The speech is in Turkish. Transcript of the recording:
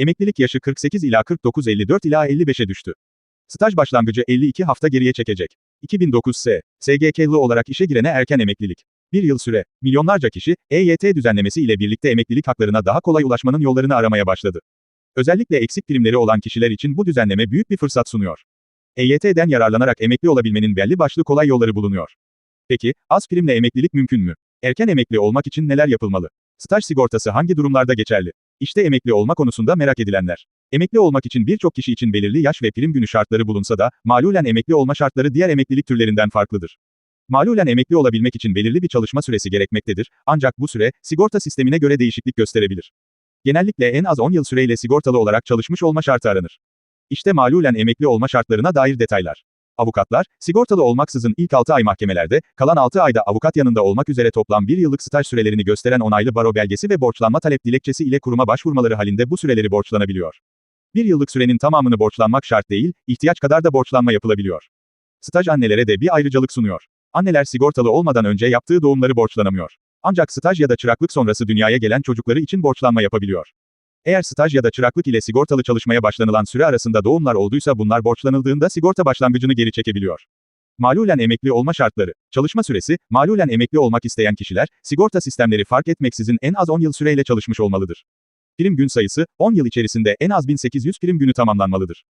Emeklilik yaşı 48 ila 49 54 ila 55'e düştü. Staj başlangıcı 52 hafta geriye çekecek. 2009 S. SGK'lı olarak işe girene erken emeklilik. Bir yıl süre, milyonlarca kişi, EYT düzenlemesi ile birlikte emeklilik haklarına daha kolay ulaşmanın yollarını aramaya başladı. Özellikle eksik primleri olan kişiler için bu düzenleme büyük bir fırsat sunuyor. EYT'den yararlanarak emekli olabilmenin belli başlı kolay yolları bulunuyor. Peki, az primle emeklilik mümkün mü? Erken emekli olmak için neler yapılmalı? Staj sigortası hangi durumlarda geçerli? İşte emekli olma konusunda merak edilenler. Emekli olmak için birçok kişi için belirli yaş ve prim günü şartları bulunsa da, malulen emekli olma şartları diğer emeklilik türlerinden farklıdır. Malulen emekli olabilmek için belirli bir çalışma süresi gerekmektedir, ancak bu süre, sigorta sistemine göre değişiklik gösterebilir. Genellikle en az 10 yıl süreyle sigortalı olarak çalışmış olma şartı aranır. İşte malulen emekli olma şartlarına dair detaylar. Avukatlar, sigortalı olmaksızın ilk 6 ay mahkemelerde, kalan 6 ayda avukat yanında olmak üzere toplam 1 yıllık staj sürelerini gösteren onaylı baro belgesi ve borçlanma talep dilekçesi ile kuruma başvurmaları halinde bu süreleri borçlanabiliyor. Bir yıllık sürenin tamamını borçlanmak şart değil, ihtiyaç kadar da borçlanma yapılabiliyor. Staj annelere de bir ayrıcalık sunuyor. Anneler sigortalı olmadan önce yaptığı doğumları borçlanamıyor. Ancak staj ya da çıraklık sonrası dünyaya gelen çocukları için borçlanma yapabiliyor. Eğer staj ya da çıraklık ile sigortalı çalışmaya başlanılan süre arasında doğumlar olduysa bunlar borçlanıldığında sigorta başlangıcını geri çekebiliyor. Malulen emekli olma şartları. Çalışma süresi, malulen emekli olmak isteyen kişiler, sigorta sistemleri fark etmeksizin en az 10 yıl süreyle çalışmış olmalıdır. Prim gün sayısı, 10 yıl içerisinde en az 1800 prim günü tamamlanmalıdır.